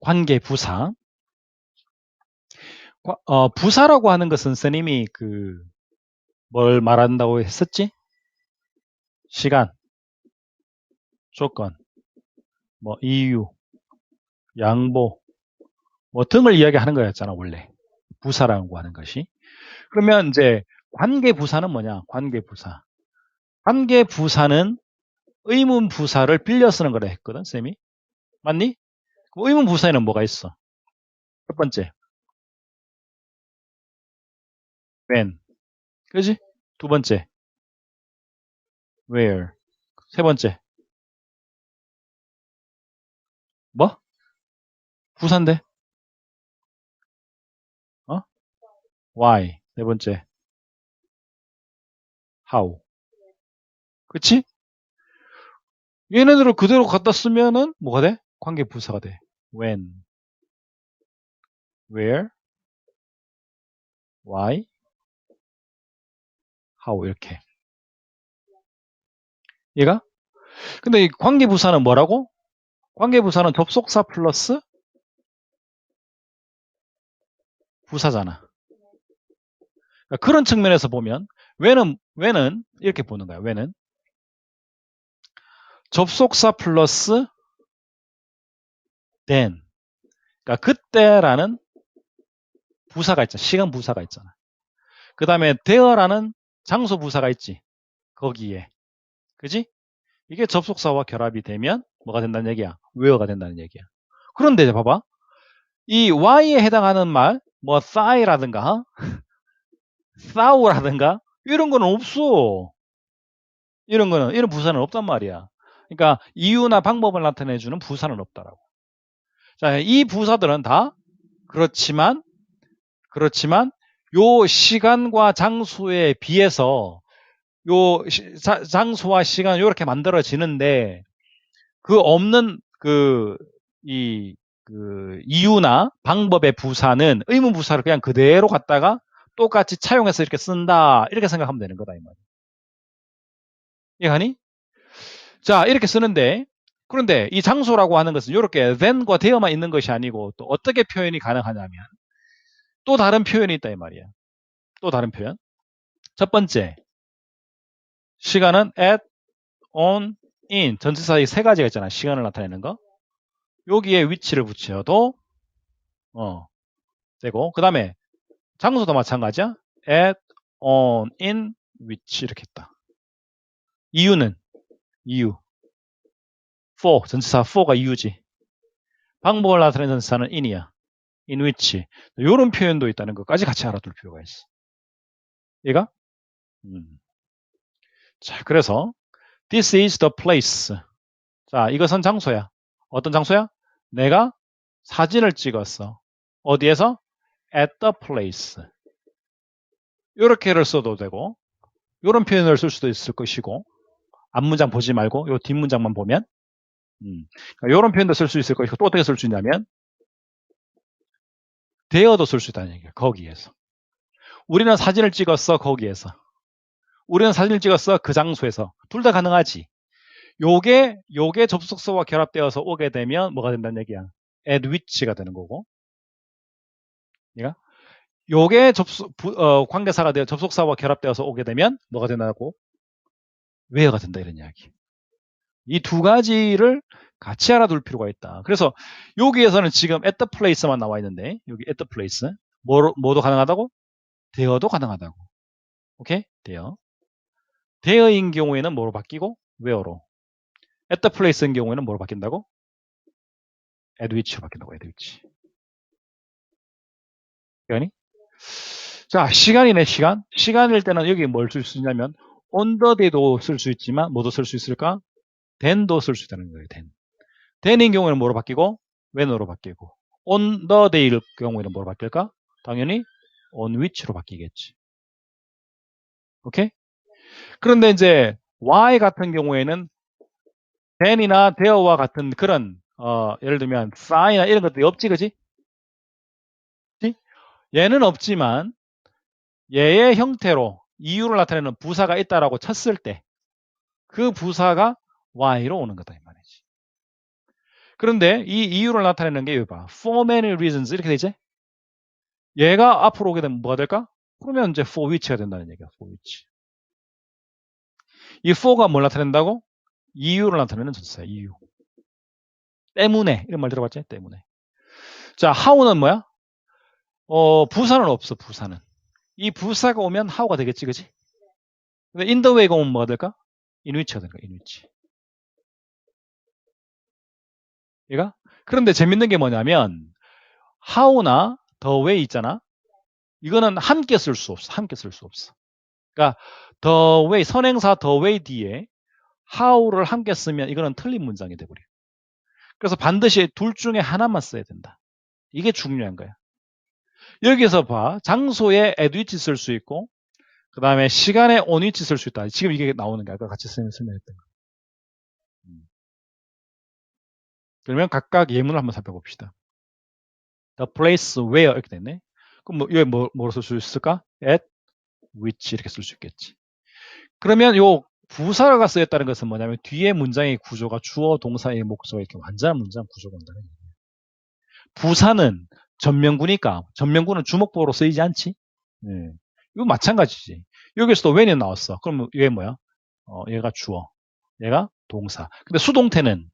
관계 부사. 과- 어, 부사라고 하는 것은 선생님이 그 뭘 말한다고 했었지? 시간, 조건, 뭐 이유, 양보, 뭐 등을 이야기하는 거였잖아 원래 부사라고 하는 것이. 그러면 이제 관계 부사는 뭐냐? 관계 부사. 관계 부사는 의문 부사를 빌려 쓰는 거라 했거든, 쌤이. 맞니? 그럼 의문 부사에는 뭐가 있어? 첫 번째, when. 그지? 두 번째, where. 세 번째, 뭐? 부사인데? 어? why. 네 번째, how. 그치? 얘네들을 그대로 갖다 쓰면은 뭐가 돼? 관계 부사가 돼. when, where, why, how 이렇게. 얘가? 근데 이 관계 부사는 뭐라고? 관계 부사는 접속사 플러스 부사잖아. 그러니까 그런 측면에서 보면 when은 when은 이렇게 보는 거야. when은 접속사 플러스 then. 그러니까 그때라는 부사가 있잖아. 시간 부사가 있잖아. 그 다음에 there라는 장소 부사가 있지. 거기에. 그지? 이게 접속사와 결합이 되면 뭐가 된다는 얘기야? where가 된다는 얘기야. 그런데 이제 봐봐. 이 y에 해당하는 말, 뭐 thy라든가, 어? thou라든가 이런 거는 없어. 이런 거는 이런 부사는 없단 말이야. 그러니까 이유나 방법을 나타내주는 부사는 없다라고. 자, 이 부사들은 다 그렇지만 그렇지만 요 시간과 장소에 비해서 요 장소와 시간 이렇게 만들어지는데 그 없는 그 이 그 이유나 방법의 부사는 의문 부사를 그냥 그대로 갖다가 똑같이 차용해서 이렇게 쓴다 이렇게 생각하면 되는 거다 이 말이야. 이해하니? 자 이렇게 쓰는데 그런데 이 장소라고 하는 것은 이렇게 then과 there만 있는 것이 아니고 또 어떻게 표현이 가능하냐면 또 다른 표현이 있다 이 말이야. 또 다른 표현. 첫 번째 시간은 at, on, in 전치사 이세 가지가 있잖아. 시간을 나타내는 거. 여기에 위치를 붙여도 어 되고 그 다음에 장소도 마찬가지야. at, on, in, which 이렇게 했다. 이유는 이유. For 전치사 for가 이유지. 방법을 나타내는 전치사는 in이야. in which 이런 표현도 있다는 것까지 같이 알아둘 필요가 있어. 얘가? 음. 자, 그래서 this is the place. 자, 이것은 장소야. 어떤 장소야? 내가 사진을 찍었어. 어디에서? at the place. 이렇게를 써도 되고 이런 표현을 쓸 수도 있을 것이고 앞문장 보지 말고 요 뒷문장만 보면 음, 이런 표현도 쓸 수 있을 것이고 또 어떻게 쓸 수 있냐면 대어도 쓸 수 있다는 얘기야. 거기에서. 우리는 사진을 찍었어. 거기에서. 우리는 사진을 찍었어. 그 장소에서. 둘 다 가능하지. 요게 요게 접속사와 결합되어서 오게 되면 뭐가 된다는 얘기야. at which가 되는 거고. 얘가 요게 접속 부- 어, 관계사가 되어 접속사와 결합되어서 오게 되면 뭐가 된다고? where가 된다 이런 이야기. 이 두 가지를 같이 알아둘 필요가 있다. 그래서 여기에서는 지금 at the place만 나와 있는데 여기 at the place 뭐, 뭐도 가능하다고? 대어도 가능하다고. 오케이? 대어. 대어인 경우에는 뭐로 바뀌고 where로. at the place인 경우에는 뭐로 바뀐다고? at which로 바뀐다고. at which. 시간이? 자, 시간이네, 시간. 시간일 때는 여기 뭘 쓸 수 있냐면 on the day도 쓸 수 있지만 뭐도 쓸 수 있을까? Then도 쓸 수 있다는 거예요. then. then인 경우에는 뭐로 바뀌고 when으로 바뀌고 on the day일 경우에는 뭐로 바뀔까? 당연히 on which로 바뀌겠지. 오케이? 그런데 이제 y 같은 경우에는 then이나 there와 같은 그런 어, 예를 들면 sign이나 이런 것들이 없지? 그지? 얘는 없지만 얘의 형태로 이유를 나타내는 부사가 있다라고 쳤을 때 그 부사가 y로 오는 거다 이 말이지. 그런데 이 이유를 나타내는 게 여기 봐. For many reasons 이렇게 되지? 얘가 앞으로 오게 되면 뭐가 될까? 그러면 이제 for which가 된다는 얘기야. for which. 이 for가 뭘 나타낸다고? 이유를 나타내는 전치사야. 이유. 때문에 이런 말 들어봤지? 때문에. 자, how는 뭐야? 어, 부사는 없어. 부사는. 이 부사가 오면 how가 되겠지, 그지? 근데 in the way가 오면 뭐가 될까? in which가 될까? in which. 얘가? 그런데 재밌는 게 뭐냐면 how나 the way 있잖아. 이거는 함께 쓸 수 없어. 함께 쓸 수 없어. 그러니까 the way 선행사 the way 뒤에 how를 함께 쓰면 이거는 틀린 문장이 돼 버려. 그래서 반드시 둘 중에 하나만 써야 된다. 이게 중요한 거야. 여기서 봐. 장소에 which 쓸수 있고 그 다음에 시간에 which 쓸수 있다. 지금 이게 나오는 거야. 아까 같이 설명했던 거. 그러면 각각 예문을 한번 살펴봅시다. The place where 이렇게 됐네. 그럼 뭐, 여기 뭐, 뭐로 쓸 수 있을까? at which 이렇게 쓸 수 있겠지. 그러면 요 부사가 쓰였다는 것은 뭐냐면 뒤에 문장의 구조가 주어, 동사의 목적어 이렇게 완전한 문장 구조가 온다는 얘기예요. 부사는 전명구니까 전명구는 주목보로 쓰이지 않지. 네. 이거 마찬가지지. 여기서도 when이 나왔어. 그럼 얘 뭐야? 어, 얘가 주어, 얘가 동사. 근데 수동태는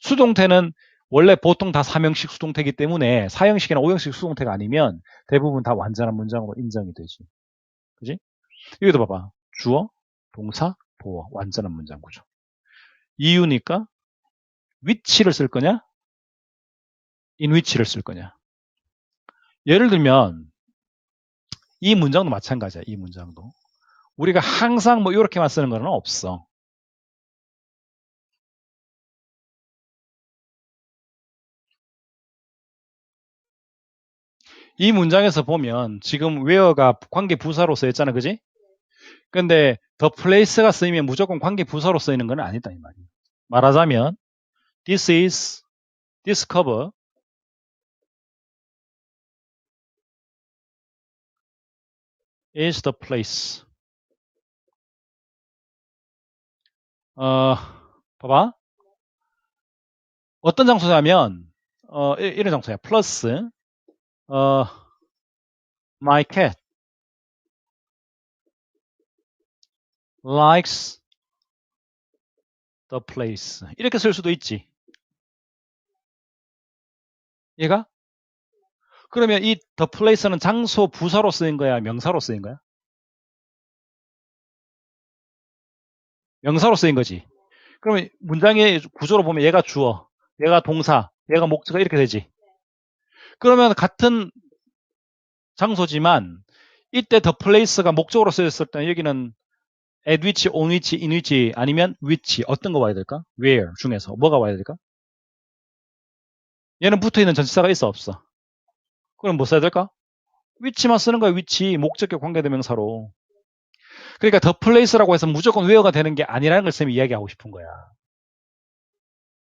수동태는 원래 보통 다 사형식 수동태이기 때문에 사형식이나 오형식 수동태가 아니면 대부분 다 완전한 문장으로 인정이 되지. 그지? 여기도 봐봐. 주어, 동사, 보어. 완전한 문장 구조. 이유니까 위치를 쓸 거냐? which를 쓸 거냐? 예를 들면 이 문장도 마찬가지야. 이 문장도. 우리가 항상 뭐 이렇게만 쓰는 거는 없어. 이 문장에서 보면 지금 where가 관계 부사로 쓰였잖아. 그지? 근데 the place가 쓰이면 무조건 관계 부사로 쓰이는 건 아니다 이 말이야. 말하자면 this is discover is the place. 어, 봐봐. 어떤 장소냐면 어, 이- 이런 장소야. 플러스 어, my cat likes the place. 이렇게 쓸 수도 있지. 얘가? 그러면 이 the place는 장소 부사로 쓰인 거야? 명사로 쓰인 거야? 명사로 쓰인 거지. 그러면 문장의 구조로 보면 얘가 주어, 얘가 동사, 얘가 목적어 이렇게 되지. 그러면 같은 장소지만 이때 the place가 목적으로 쓰였을 때 여기는 at which, on which, in which 아니면 which 어떤 거 와야 될까? where 중에서 뭐가 와야 될까? 얘는 붙어있는 전치사가 있어 없어? 그럼 뭐 써야 될까? which만 쓰는 거야 which 목적격 관계대명사로 그러니까 the place라고 해서 무조건 where가 되는 게 아니라는 걸 쌤이 이야기하고 싶은 거야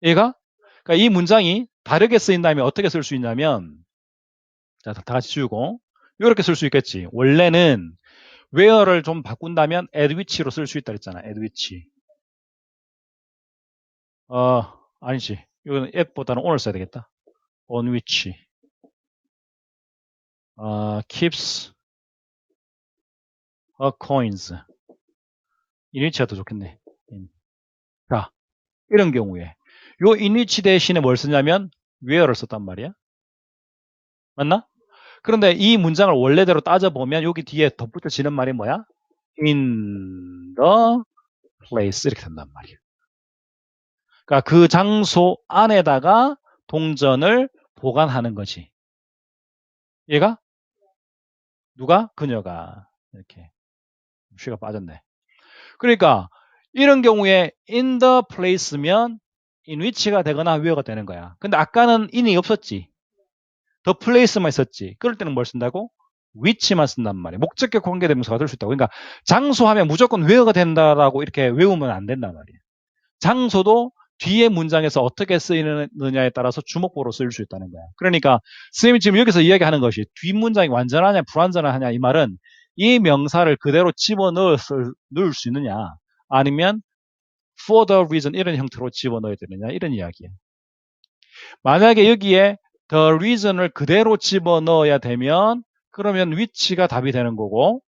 얘가? 그러니까 이 문장이 다르게 쓰인다면 어떻게 쓸 수 있냐면 자, 다 같이 지우고 이렇게 쓸 수 있겠지. 원래는 where를 좀 바꾼다면 which로 쓸 수 있다 그랬잖아. Which 어 아니지. 이거는 at보다는 on을 써야 되겠다. On which 어, keeps a coins. in which가 더 좋겠네. 자 이런 경우에 요 which 대신에 뭘 쓰냐면 where를 썼단 말이야 맞나? 그런데 이 문장을 원래대로 따져보면 여기 뒤에 덧붙여지는 말이 뭐야? in the place 이렇게 된단 말이야. 그러니까 그 장소 안에다가 동전을 보관하는 거지. 얘가? 누가? 그녀가. 이렇게. 쉬가 빠졌네. 그러니까 이런 경우에 in the place면 which가 되거나 where가 되는 거야. 근데 아까는 in이 없었지. the place만 있었지. 그럴 때는 뭘 쓴다고? which만 쓴단 말이야. 목적격 관계대명사가 될 수 있다고. 그러니까 장소하면 무조건 where가 된다라고 이렇게 외우면 안 된단 말이야. 장소도 뒤에 문장에서 어떻게 쓰이느냐에 따라서 주목보로 쓰일 수 있다는 거야. 그러니까 선생님이 지금 여기서 이야기하는 것이 뒷문장이 완전하냐 불완전하냐 이 말은 이 명사를 그대로 집어넣을 넣을 수 있느냐 아니면 for the reason 이런 형태로 집어넣어야 되느냐 이런 이야기야. 만약에 여기에 the reason을 그대로 집어넣어야 되면 그러면 which가 답이 되는 거고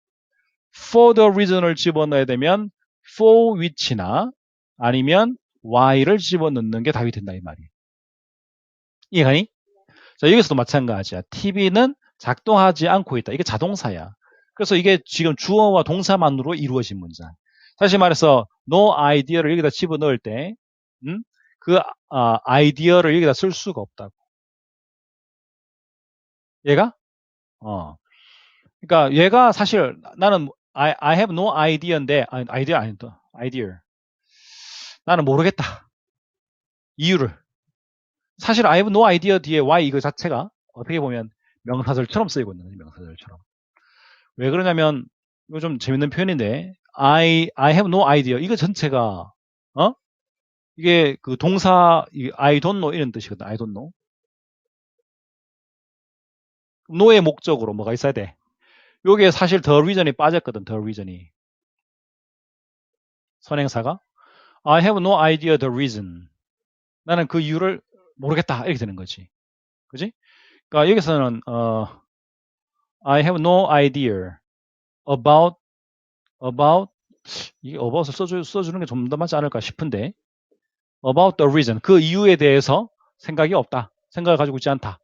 for the reason을 집어넣어야 되면 for which나 아니면 why를 집어넣는 게 답이 된다 이 말이에요. 이해가니? 자 여기서도 마찬가지야. TV는 작동하지 않고 있다. 이게 자동사야. 그래서 이게 지금 주어와 동사만으로 이루어진 문장. 다시 말해서 no idea를 여기다 집어넣을 때 음? 그 아, 아이디어를 여기다 쓸 수가 없다고. 얘가? 어. 그러니까 얘가 사실 나는 I, I have no idea인데 아이디어 아니다. idea. 나는 모르겠다. 이유를. 사실 I have no idea 뒤에 why 이거 자체가 어떻게 보면 명사절처럼 쓰이고 있는 거지 명사절처럼. 왜 그러냐면 이거 좀 재밌는 표현인데 I I have no idea 이거 전체가 어 이게 그 동사 이 I don't know 이런 뜻이거든. I don't know. no의 목적으로 뭐가 있어야 돼? 요게 사실 the reason이 빠졌거든. the reason이. 선행사가 I have no idea the reason. 나는 그 이유를 모르겠다. 이렇게 되는 거지. 그지? 그러니까 여기서는 어 I have no idea about about 이게 about을 써주, 써주는 게 좀 더 맞지 않을까 싶은데 about the reason 그 이유에 대해서 생각이 없다. 생각을 가지고 있지 않다.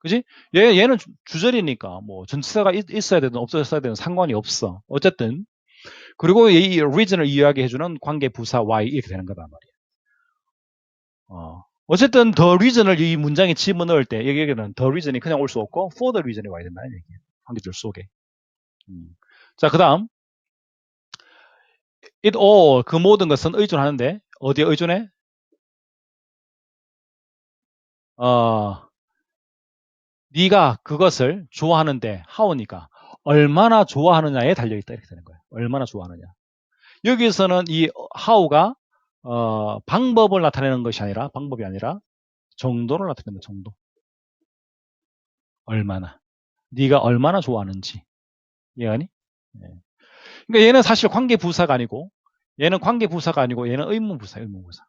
그지? 얘, 얘는 주- 주절이니까 뭐 전치사가 있, 있어야 되든 없어야 되든 상관이 없어. 어쨌든 그리고 이 reason을 이야기해주는 관계 부사 y 이렇게 되는 거단 말이야. 어. 어쨌든 the reason을 이 문장에 집어넣을 때 여기에는 the reason이 그냥 올 수 없고 for the reason이 와야 된다는 얘기야. 관계줄 속에. 음. 자, 그 다음 it all 그 모든 것은 의존하는데 어디에 의존해? 어, 네가 그것을 좋아하는데 how니까 얼마나 좋아하느냐에 달려있다 이렇게 되는 거예요. 얼마나 좋아하느냐. 여기서는 이 how가 어, 방법을 나타내는 것이 아니라 방법이 아니라 정도를 나타내는 정도. 얼마나. 네가 얼마나 좋아하는지. 이해가니? 예. 그러니까 얘는 사실 관계 부사가 아니고 얘는 관계 부사가 아니고 얘는 의문 부사, 의문 부사.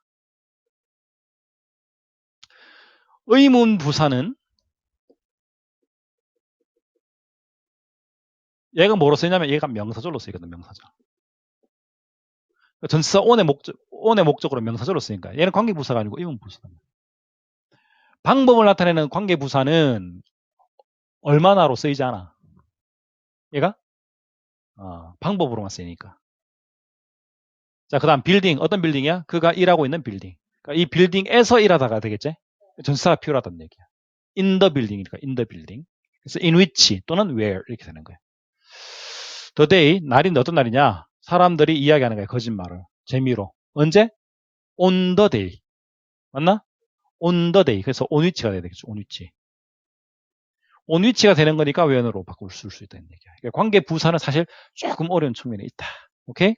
의문 부사는 얘가 뭐로 쓰냐면 얘가 명사절로 쓰이거든, 명사절. 그러니까 전치사 on의 목적, on의 목적으로 명사절로 쓰니까 얘는 관계 부사가 아니고 의문 부사다. 방법을 나타내는 관계 부사는 얼마나로 쓰이지 않아. 얘가 어, 방법으로만 쓰이니까. 자, 그 다음 빌딩. 어떤 빌딩이야? 그가 일하고 있는 빌딩. 그러니까 이 빌딩에서 일하다가 되겠지? 전치사가 필요하다는 얘기야. in the building이니까 in the building. 그래서 in which 또는 where 이렇게 되는 거야. the day, 날인데 어떤 날이냐? 사람들이 이야기하는 거야. 거짓말을. 재미로. 언제? on the day. 맞나? on the day. 그래서 on which가 돼야 되겠죠. on which. Which가 되는 거니까 when으로 바꿀 수 있다는 얘기야. 그러니까 관계 부사는 사실 조금 어려운 측면이 있다. 오케이?